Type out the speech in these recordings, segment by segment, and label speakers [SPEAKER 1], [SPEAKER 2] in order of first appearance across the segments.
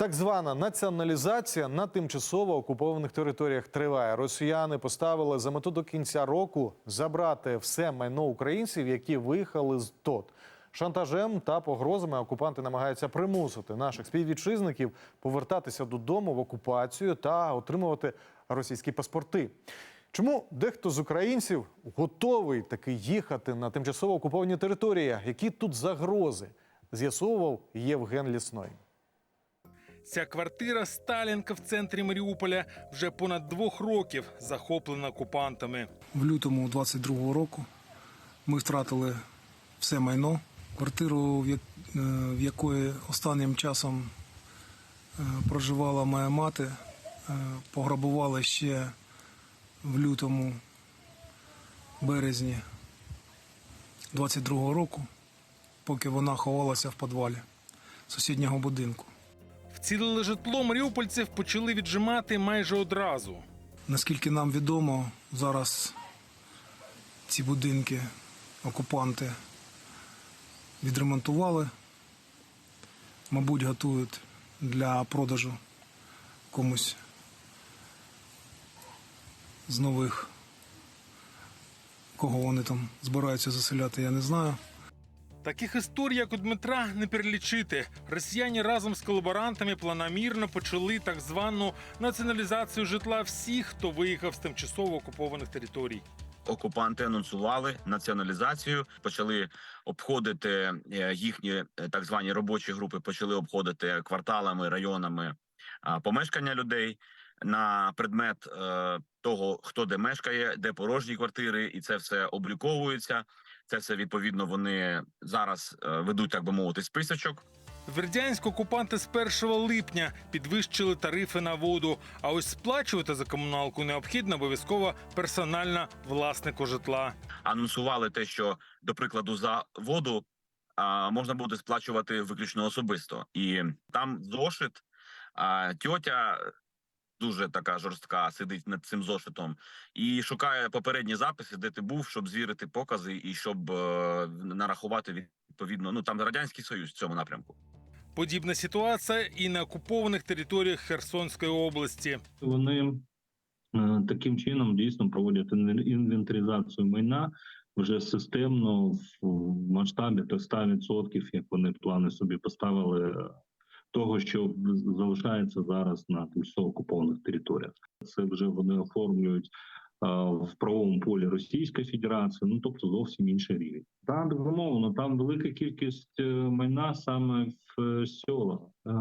[SPEAKER 1] Так звана націоналізація на тимчасово окупованих територіях триває. Росіяни поставили за мету до кінця року забрати все майно українців, які виїхали з ТОТ. Шантажем та погрозами окупанти намагаються примусити наших співвітчизників повертатися додому в окупацію та отримувати російські паспорти. Чому дехто з українців готовий таки їхати на тимчасово окуповані території? Які тут загрози? З'ясовував Євген Лісной.
[SPEAKER 2] Ця квартира Сталінка в центрі Маріуполя вже понад двох років захоплена окупантами.
[SPEAKER 3] В лютому 22-го року ми втратили все майно. Квартиру, в е, якої останнім часом е, проживала моя мати, е, пограбували ще в лютому, березні 22-го року, поки вона ховалася в підвалі сусіднього будинку.
[SPEAKER 2] Вцілили житло маріупольців почали віджимати майже одразу.
[SPEAKER 3] Наскільки нам відомо, зараз ці будинки окупанти відремонтували, мабуть, готують для продажу комусь з нових. Кого вони там збираються заселяти, я не знаю.
[SPEAKER 2] Таких історій, як у Дмитра, не перелічити. Росіяни разом з колаборантами планомірно почали так звану націоналізацію житла всіх, хто виїхав з тимчасово окупованих територій.
[SPEAKER 4] окупанти анонсували націоналізацію, почали обходити е, їхні е, так звані робочі групи, почали обходити кварталами, районами помешкання людей на предмет е, того, хто де мешкає, де порожні квартири, і це все обліковується. Це все відповідно вони зараз е, ведуть, так би мовити, списочок.
[SPEAKER 2] В Бердянську окупанти з 1 липня підвищили тарифи на воду. А ось сплачувати за комуналку необхідно обов'язково персонально власнику житла.
[SPEAKER 4] анонсували те, що до прикладу за воду а, можна буде сплачувати виключно особисто, і там зошит. А, тьотя дуже така жорстка сидить над цим зошитом і шукає попередні записи, де ти був, щоб звірити покази і щоб е, нарахувати відповідно. Ну там радянський союз в цьому напрямку.
[SPEAKER 2] Подібна ситуація і на окупованих територіях Херсонської області.
[SPEAKER 5] Вони е, таким чином дійсно проводять інвентаризацію майна вже системно в масштабі до 100%, як вони плани собі поставили. Того, що залишається зараз на тимчасово окупованих територіях, це вже вони оформлюють в правовому полі Російської Федерації, ну тобто зовсім інший рівень. Там безумовно, там велика кількість е, майна саме в е, селах. Е,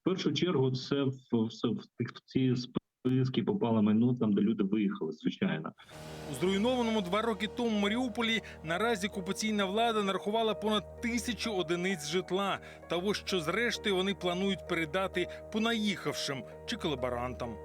[SPEAKER 5] в першу чергу це в, в, в, в ці списки попало майно там, де люди виїхали, звичайно.
[SPEAKER 2] У зруйнованому два роки тому Маріуполі наразі окупаційна влада нарахувала понад тисячу одиниць житла, того, що зрештою вони планують передати понаїхавшим чи колаборантам.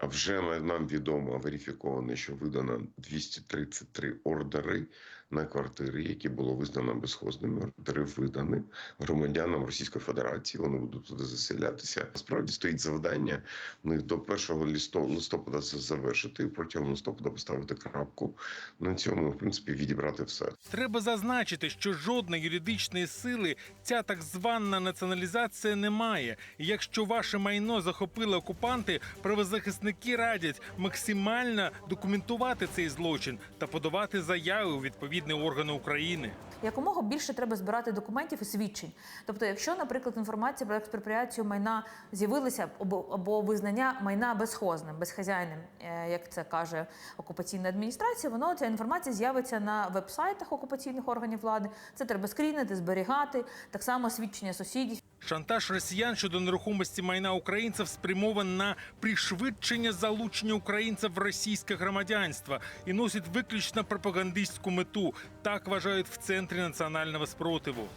[SPEAKER 6] А Вже нам відомо верифіковано, що видано 233 ордери на квартири, які було визнано безхозними. Ордери видані громадянам Російської Федерації. Вони будуть туди заселятися. Справді стоїть завдання ну, до 1 листо- листопада завершити протягом листопада поставити крапку на цьому. В принципі, відібрати все.
[SPEAKER 2] Треба зазначити, що жодної юридичної сили ця так звана націоналізація не має. Якщо ваше майно захопили окупанти, правозахисники радять максимально документувати цей злочин та подавати заяви у відповідні органи України.
[SPEAKER 7] Якомога більше треба збирати документів і свідчень. Тобто, якщо, наприклад, інформація про експропріацію майна з'явилася або, визнання майна безхозним, безхазяйним, е, як це каже окупаційна адміністрація, воно ця інформація з'явиться на веб-сайтах окупаційних органів влади. Це треба скрінити, зберігати, так само свідчення сусідів.
[SPEAKER 2] Шантаж росіян щодо нерухомості майна українців спрямований на пришвидшення залучення українців в російське громадянство і носить виключно пропагандистську мету. Так вважають в центрі національного спротиву.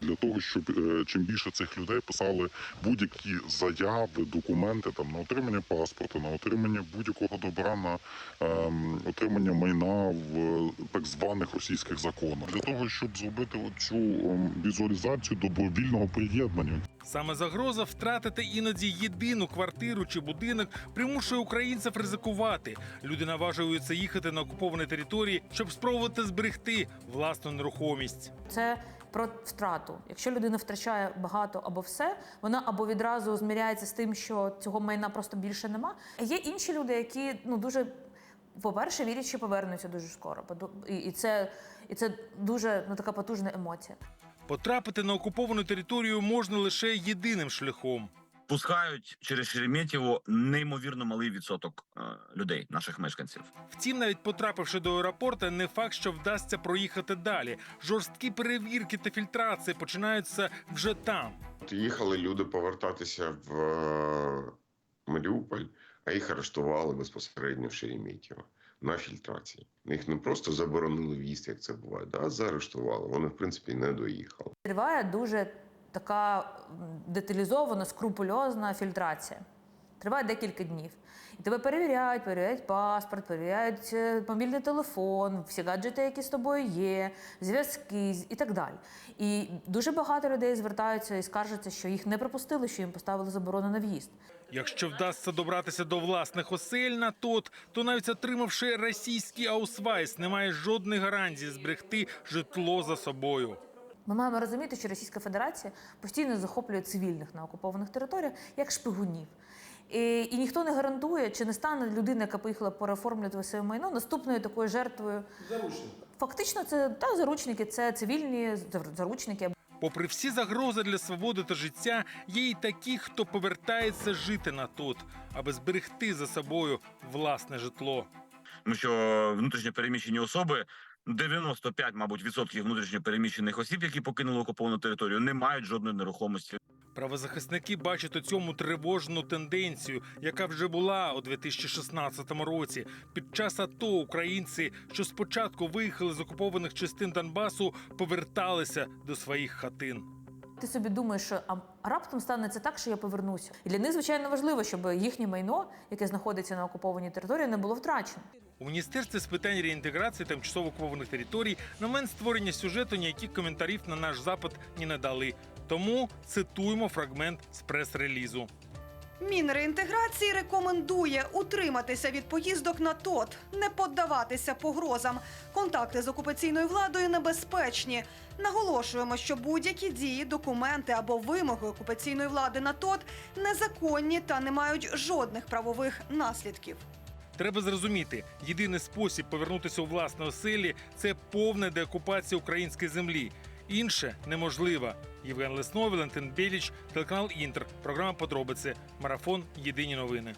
[SPEAKER 8] Для того, щоб е, чим більше цих людей писали будь-які заяви, документи там на отримання паспорта, на отримання будь-якого добра на ем, отримання майна в е, так званих російських законах, для того, щоб зробити цю візуалізацію добровільного приєднання.
[SPEAKER 2] Саме загроза втратити іноді єдину квартиру чи будинок примушує українців ризикувати. Люди наважуються їхати на окуповані території, щоб спробувати зберегти власну нерухомість.
[SPEAKER 7] Це про втрату. Якщо людина втрачає багато або все, вона або відразу зміряється з тим, що цього майна просто більше нема. Є інші люди, які ну дуже. По-перше, вірять, що повернуться дуже скоро. І, це, і це дуже ну, така потужна емоція.
[SPEAKER 2] Потрапити на окуповану територію можна лише єдиним шляхом.
[SPEAKER 4] Пускають через Шереметьєво неймовірно малий відсоток е, людей, наших мешканців.
[SPEAKER 2] Втім, навіть потрапивши до аеропорта, не факт, що вдасться проїхати далі. Жорсткі перевірки та фільтрації починаються вже там.
[SPEAKER 6] Їхали люди повертатися в е, Маріуполь, а їх арештували безпосередньо в Шереметьєво на фільтрації. Їх не просто заборонили в'їзд, як це буває, а заарештували. Вони, в принципі, не доїхали.
[SPEAKER 7] Триває дуже така деталізована, скрупульозна фільтрація. Триває декілька днів. І тебе перевіряють, перевіряють паспорт, перевіряють е, мобільний телефон, всі гаджети, які з тобою є, зв'язки і так далі. І дуже багато людей звертаються і скаржаться, що їх не пропустили, що їм поставили заборону на в'їзд.
[SPEAKER 2] Якщо вдасться добратися до власних осель на тот, то навіть отримавши російський аусвайс, немає жодних гарантій зберегти житло за собою.
[SPEAKER 7] Ми маємо розуміти, що Російська Федерація постійно захоплює цивільних на окупованих територіях як шпигунів. І, і ніхто не гарантує, чи не стане людина, яка поїхала переоформлювати своє майно, наступною такою жертвою. Заручники. Фактично, це та заручники, це цивільні зар- заручники.
[SPEAKER 2] Попри всі загрози для свободи та життя, є й такі, хто повертається жити на тут, аби зберегти за собою власне житло.
[SPEAKER 4] Тому що внутрішньо переміщені особи 95, мабуть, відсотків внутрішньо переміщених осіб, які покинули окуповану територію, не мають жодної нерухомості.
[SPEAKER 2] Правозахисники бачать у цьому тривожну тенденцію, яка вже була у 2016 році. Під час АТО українці, що спочатку виїхали з окупованих частин Донбасу, поверталися до своїх хатин.
[SPEAKER 7] Ти собі думаєш, що а раптом станеться так, що я повернуся. І для них, звичайно, важливо, щоб їхнє майно, яке знаходиться на окупованій території, не було втрачено.
[SPEAKER 2] У міністерстві з питань реінтеграції тимчасово окупованих територій на момент створення сюжету ніяких коментарів на наш запит не надали. Тому цитуємо фрагмент з прес-релізу.
[SPEAKER 9] Мінреінтеграції рекомендує утриматися від поїздок на ТОТ, не поддаватися погрозам. Контакти з окупаційною владою небезпечні. Наголошуємо, що будь-які дії, документи або вимоги окупаційної влади на ТОТ незаконні та не мають жодних правових наслідків.
[SPEAKER 2] Треба зрозуміти, єдиний спосіб повернутися у власне оселі це повна деокупація української землі. Інше неможливо. Євген Лесновий, Валентин Біліч, телеканал Інтер. Програма Подробиці. Марафон. Єдині новини.